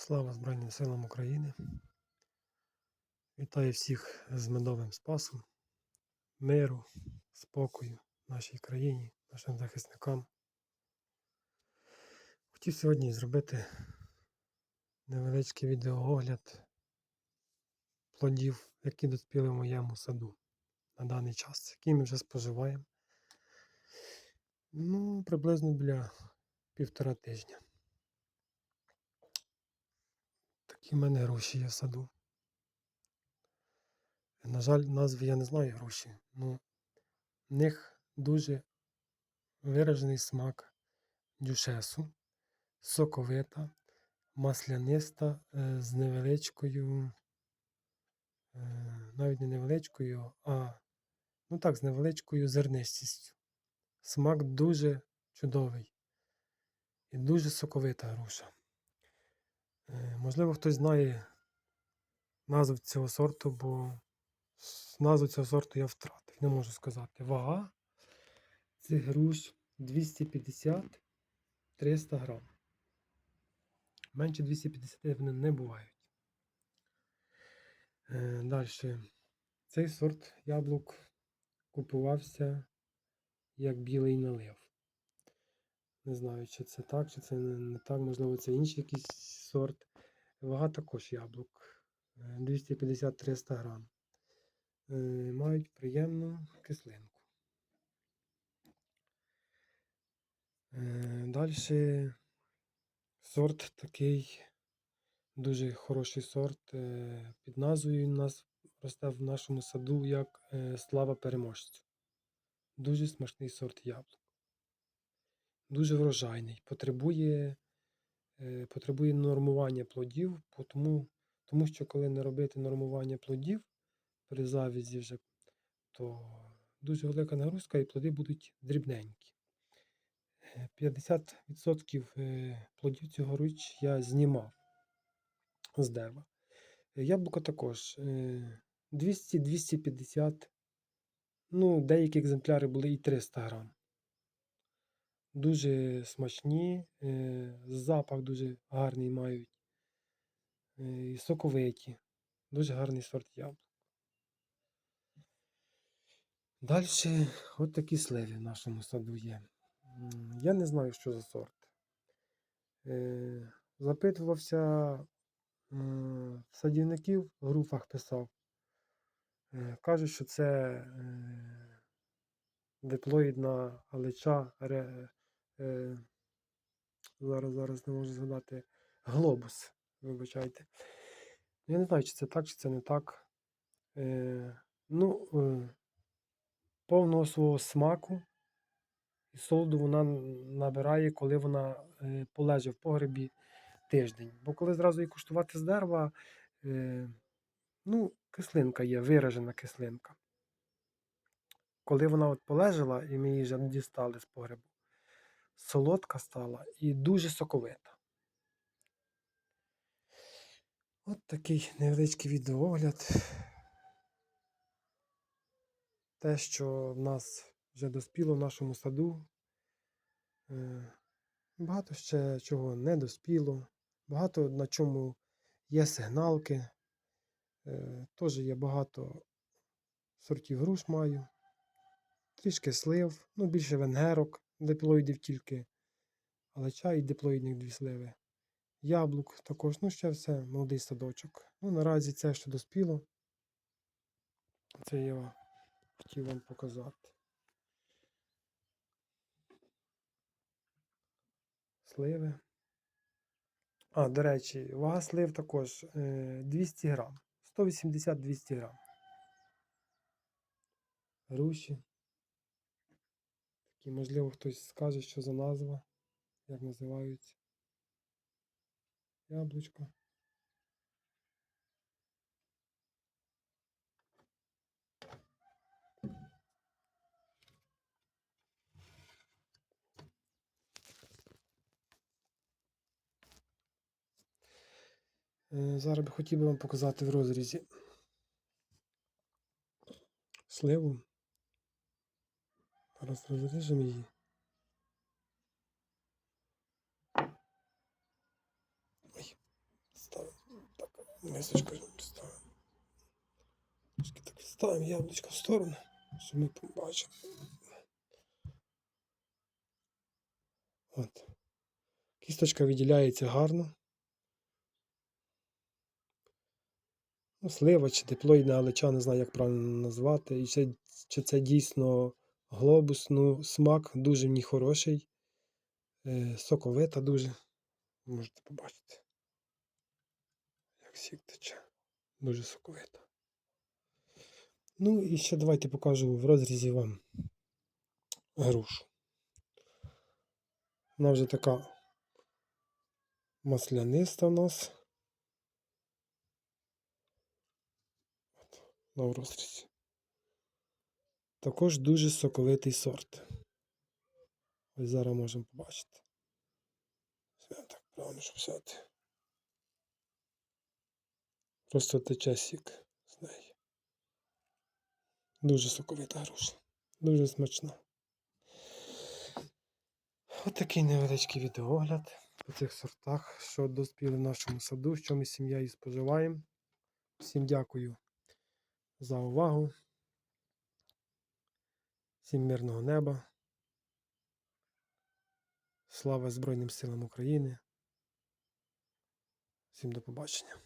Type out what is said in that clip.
Слава Збройним силам України. Вітаю всіх з медовим спасом, миру, спокою нашій країні, нашим захисникам. Хотів сьогодні зробити невеличкий відеоогляд плодів, які доспіли в моєму саду на даний час, які ми вже споживаємо. Ну, приблизно біля півтора тижня. Такі в мене груші є в саду. На жаль, назви я не знаю груші. Ну, в них дуже виражений смак дюшесу, соковита, масляниста е, з невеличкою, е, навіть не невеличкою, а ну так, з невеличкою зернистістю. Смак дуже чудовий і дуже соковита груша. Е, Можливо, хтось знає назву цього сорту, бо назву цього сорту я втратив, не можу сказати. Вага цих груш 250-300 грам. Менше 250 вони не бувають. Далі. Цей сорт яблук купувався як білий налив. Не знаю, чи це так, чи це не так, можливо, це інший якийсь сорт. Вага також яблук е, 250-300 грам. Е, Мають приємну кислинку. Далі сорт такий дуже хороший сорт. е, Під назвою він нас росте в нашому саду як е, слава переможцю. Дуже смачний сорт яблук. Дуже врожайний. Потребує, е, потребує нормування плодів, тому, тому що коли не робити нормування плодів при завізі вже, то дуже велика нагрузка і плоди будуть дрібненькі. Е, 50% е, плодів цього річ я знімав з дерева. Е, Яблука також е, 200-250, ну, деякі екземпляри були і 300 грам. Дуже смачні, е, запах дуже гарний мають. е, І соковиті. Дуже гарний сорт яблук. Далі от такі сливи в нашому саду є. Я не знаю, що за сорт. Е, Запитувався в садівників, в групах писав. Кажуть, що це диплоїдна галича. Е, Зараз, зараз не можу згадати. Глобус, вибачайте. Я не знаю, чи це так, чи це не так. Е, ну, е, повного свого смаку і солоду вона набирає, коли вона е, полежить в погребі тиждень. Бо коли зразу її куштувати з дерева, е, ну, кислинка є, виражена кислинка. Коли вона от полежала, і ми її вже дістали з погребу, солодка стала і дуже соковита. От такий невеличкий відеоогляд. Те, що в нас вже доспіло в нашому саду. Е, Багато ще чого не доспіло. Багато на чому є сигналки. Е, Теж є багато сортів груш маю. Трішки слив, ну більше венгерок, диплоїдів тільки. Але чай і диплоїдних дві сливи. Яблук також, ну ще все, молодий садочок. Ну, наразі це що доспіло. Це я хотів вам показати. Сливи. А, до речі, вага слив також е, 200 грам. 180-200 грам. Груші. Такі, можливо, хтось скаже, що за назва, як називаються. Яблучко. Е, Зараз би хотів би вам показати в розрізі сливу. Зараз розріжемо її. Ой, ставимо так, Мисочку ставимо. Трошки так відставимо яблучко в сторону, щоб ми побачили. От. Кісточка виділяється гарно. Ну, слива чи диплоїдна галича, не знаю, як правильно назвати. І чи, чи це дійсно глобус, ну, смак дуже ній хороший. Е, соковита дуже. Можете побачити. Як сік тече. Дуже соковита. Ну і ще давайте покажу в розрізі вам грушу. Вона вже така масляниста у нас. От, на розрізі. Також дуже соковитий сорт. Ось зараз можемо побачити. Так правильно, щоб взяти. Просто тече сік з неї. Дуже соковита груша. Дуже смачна. Ось такий невеличкий відеогляд по цих сортах, що доспіли в нашому саду, що ми з сім'єю споживаємо. Всім дякую за увагу. Всім мирного неба. Слава Збройним силам України. Всім до побачення.